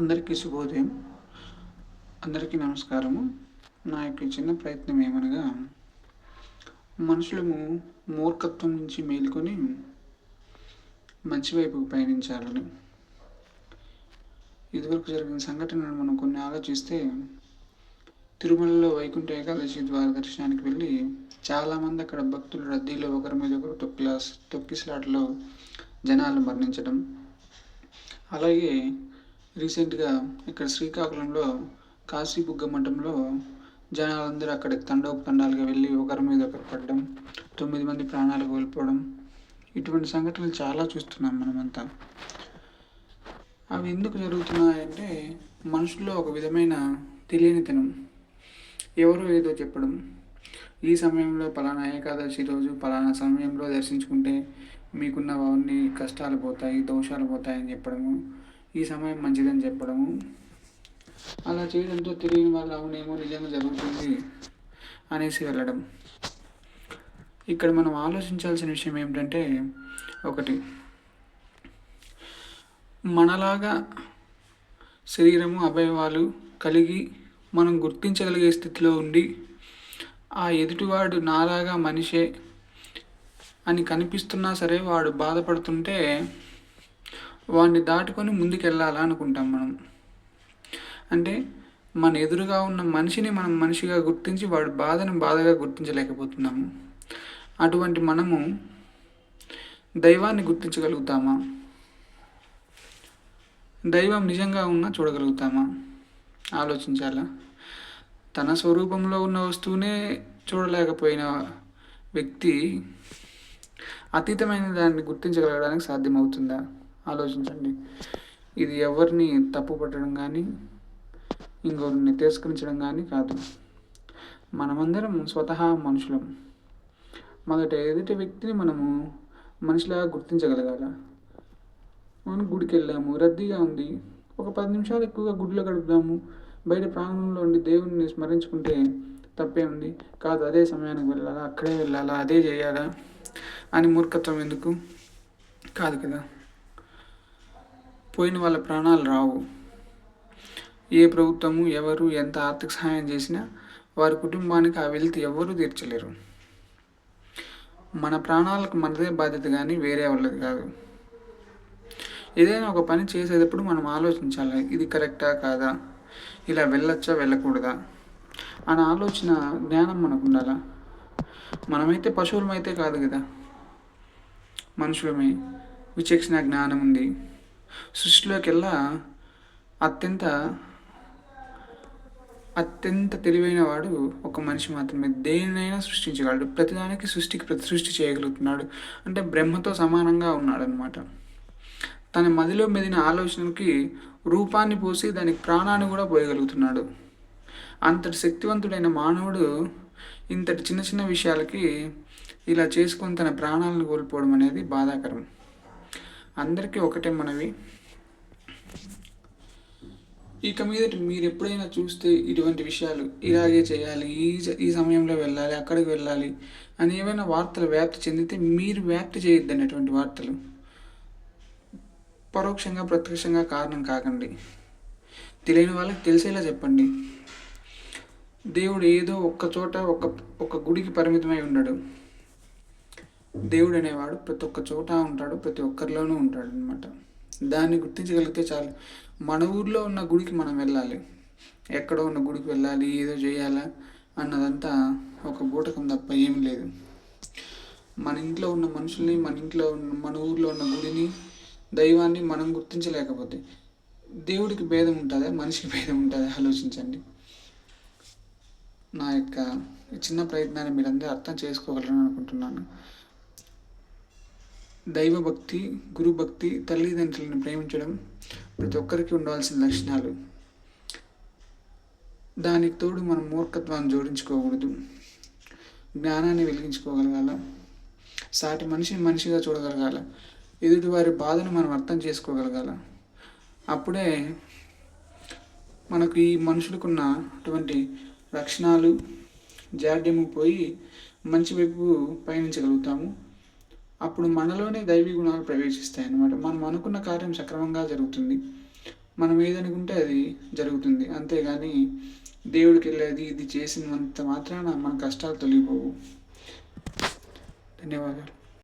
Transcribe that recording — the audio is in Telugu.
అందరికీ శుభోదయం. అందరికీ నమస్కారము. నా యొక్క చిన్న ప్రయత్నం ఏమనగా మనుషులము మూర్ఖత్వం నుంచి మేలుకొని మంచి వైపుకు పయనించాలని. ఇదివరకు జరిగిన సంఘటనను మనం కొన్ని ఆలోచిస్తే తిరుమలలో వైకుంఠ ఏకాదశి ద్వార దర్శనానికి వెళ్ళి చాలామంది అక్కడ భక్తులు రద్దీలో ఒకరి మీద ఒకరు తొక్కిలా తొక్కిసలాటలో జనాలు మరణించడం. అలాగే రీసెంట్గా ఇక్కడ శ్రీకాకుళంలో కాశీబుగ్గ మఠంలో జనాలందరూ అక్కడికి తండోపు తండాలుగా వెళ్ళి ఒకరి మీద ఒకరు పడడం తొమ్మిది మంది ప్రాణాలు కోల్పోవడం ఇటువంటి సంఘటనలు చాలా చూస్తున్నాం మనమంతా. అవి ఎందుకు జరుగుతున్నాయంటే మనుషుల్లో ఒక విధమైన తెలియనితనం. ఎవరో ఏదో చెప్పడం. ఈ సమయంలో పలానా ఏకాదశి రోజు పలానా సమయంలో దర్శించుకుంటే మీకున్న అవన్నీ కష్టాలు పోతాయి దోషాలు పోతాయని చెప్పడము. ఈ సమయం మంచిదని చెప్పడము. అలా చేయడంతో తెలియని వాళ్ళు అవునేమో నిజంగా జరుగుతుంది అనేసి వెళ్ళడం. ఇక్కడ మనం ఆలోచించాల్సిన విషయం ఏమిటంటే ఒకటి. మనలాగా శరీరము అవయవాలు కలిగి మనం గుర్తించగలిగే స్థితిలో ఉండి ఆ ఎదుటివాడు నాలాగా మనిషే అని కనిపిస్తున్నా సరే వాడు బాధపడుతుంటే వాడిని దాటుకొని ముందుకెళ్ళాలా అనుకుంటాం మనం. అంటే మన ఎదురుగా ఉన్న మనిషిని మనం మనిషిగా గుర్తించి వాడి బాధను బాధగా గుర్తించలేకపోతున్నాము. అటువంటి మనము దైవాన్ని గుర్తించగలుగుతామా? దైవం నిజంగా ఉన్నా చూడగలుగుతామా? ఆలోచించాలా? తన స్వరూపంలో ఉన్న వస్తువునే చూడలేకపోయిన వ్యక్తి అతీతమైన దాన్ని గుర్తించగలగడానికి సాధ్యమవుతుందా? ఆలోచించండి. ఇది ఎవరిని తప్పుపట్టడం కానీ ఇంకొకరిని తిరస్కరించడం కానీ కాదు. మనమందరం స్వతహా మనుషులం. మొదట ఎదుటి వ్యక్తిని మనము మనిషిలాగా గుర్తించగలగాల. మనం గుడికి వెళ్ళాము రద్దీగా ఉంది. ఒక పది నిమిషాలు ఎక్కువగా గుడిలో గడుపుదాము. బయట ప్రాంగణంలో ఉండి దేవుణ్ణి స్మరించుకుంటే తప్పే ఉంది. కాదు అదే సమయానికి వెళ్ళాలా? అక్కడే వెళ్ళాలా? అదే చేయాలా? అని మూర్ఖత్వం ఎందుకు? కాదు కదా. పోయిన వాళ్ళ ప్రాణాలు రావు. ఏ ప్రభుత్వము ఎవరు ఎంత ఆర్థిక సహాయం చేసినా వారి కుటుంబానికి ఆ వెళ్తే ఎవరూ తీర్చలేరు. మన ప్రాణాలకు మనదే బాధ్యత కానీ వేరే వాళ్ళది కాదు. ఏదైనా ఒక పని చేసేటప్పుడు మనం ఆలోచించాలి ఇది కరెక్టా కాదా? ఇలా వెళ్ళొచ్చా వెళ్ళకూడదా? అనే ఆలోచన జ్ఞానం మనకు ఉండాలా? మనమైతే పశువులమైతే కాదు కదా? మనుషులమే. విచక్షణ జ్ఞానం ఉంది. సృష్టిలోకెల్లా అత్యంత అత్యంత తెలివైన వాడు ఒక మనిషి మాత్రమే. దేనినైనా సృష్టించగలడు. ప్రతిదానికి సృష్టికి ప్రతి సృష్టి చేయగలుగుతున్నాడు. అంటే బ్రహ్మతో సమానంగా ఉన్నాడు అనమాట తన మదిలో మెదిన ఆలోచనలకి రూపాన్ని పోసి దానికి ప్రాణాన్ని కూడా పోయగలుగుతున్నాడు. అంతటి శక్తివంతుడైన మానవుడు ఇంతటి చిన్న చిన్న విషయాలకి ఇలా చేసుకొని తన ప్రాణాలను కోల్పోవడం అనేది బాధాకరం. అందరికీ ఒకటే మనవి. ఇక మీద మీరు ఎప్పుడైనా చూస్తే ఇటువంటి విషయాలు ఇలాగే చేయాలి ఈ ఈ సమయంలో వెళ్ళాలి అక్కడికి వెళ్ళాలి అని ఏమైనా వార్తలు వ్యాప్తి చెందితే మీరు వ్యాప్తి చేయొద్దు అనేటువంటి వార్తలు. పరోక్షంగా ప్రత్యక్షంగా కారణం కాకండి. తెలియని వాళ్ళకి తెలిసేలా చెప్పండి. దేవుడు ఏదో ఒక్క చోట ఒక ఒక గుడికి పరిమితమై ఉన్నాడు. దేవుడు అనేవాడు ప్రతి ఒక్క చోట ఉంటాడు ప్రతి ఒక్కరిలోనూ ఉంటాడు అనమాట దాన్ని గుర్తించగలిగితే చాలు. మన ఊర్లో ఉన్న గుడికి మనం వెళ్ళాలి. ఎక్కడో ఉన్న గుడికి వెళ్ళాలి ఏదో చేయాలా అన్నదంతా ఒక బూటకం తప్ప ఏం లేదు. మన ఇంట్లో ఉన్న మనుషుల్ని మన ఇంట్లో ఉన్న మన ఊర్లో ఉన్న గుడిని దైవాన్ని మనం గుర్తించలేకపోతే దేవుడికి భేదం ఉంటుందా? మనిషికి భేదం ఉంటుందా? ఆలోచించండి. నా యొక్క చిన్న ప్రయత్నాన్ని మీరందరూ అర్థం చేసుకోగలరని అనుకుంటున్నాను. దైవభక్తి గురుభక్తి తల్లిదండ్రులను ప్రేమించడం ప్రతి ఒక్కరికి ఉండాల్సిన లక్షణాలు. దానికి తోడు మనం మూర్ఖత్వాన్ని జోడించుకోకూడదు. జ్ఞానాన్ని వెలిగించుకోగలగాల. సాటి మనిషిని మనిషిగా చూడగలగాల. ఎదుటి వారి బాధను మనం అర్థం చేసుకోగలగాల. అప్పుడే మనకు ఈ మనుషులకున్న అటువంటి లక్షణాలు జాడ్యము పోయి మంచి వైపు పయనించగలుగుతాము. అప్పుడు మనలోనే దైవీ గుణాలు ప్రవేశిస్తాయి అన్నమాట మనం అనుకున్న కార్యం సక్రమంగా జరుగుతుంది. మనం ఏదనుకుంటే అది జరుగుతుంది. అంతేగాని దేవుడికి వెళ్ళేది ఇది చేసినంత మాత్రాన మన కష్టాలు తొలగిపోవు. ధన్యవాదాలు.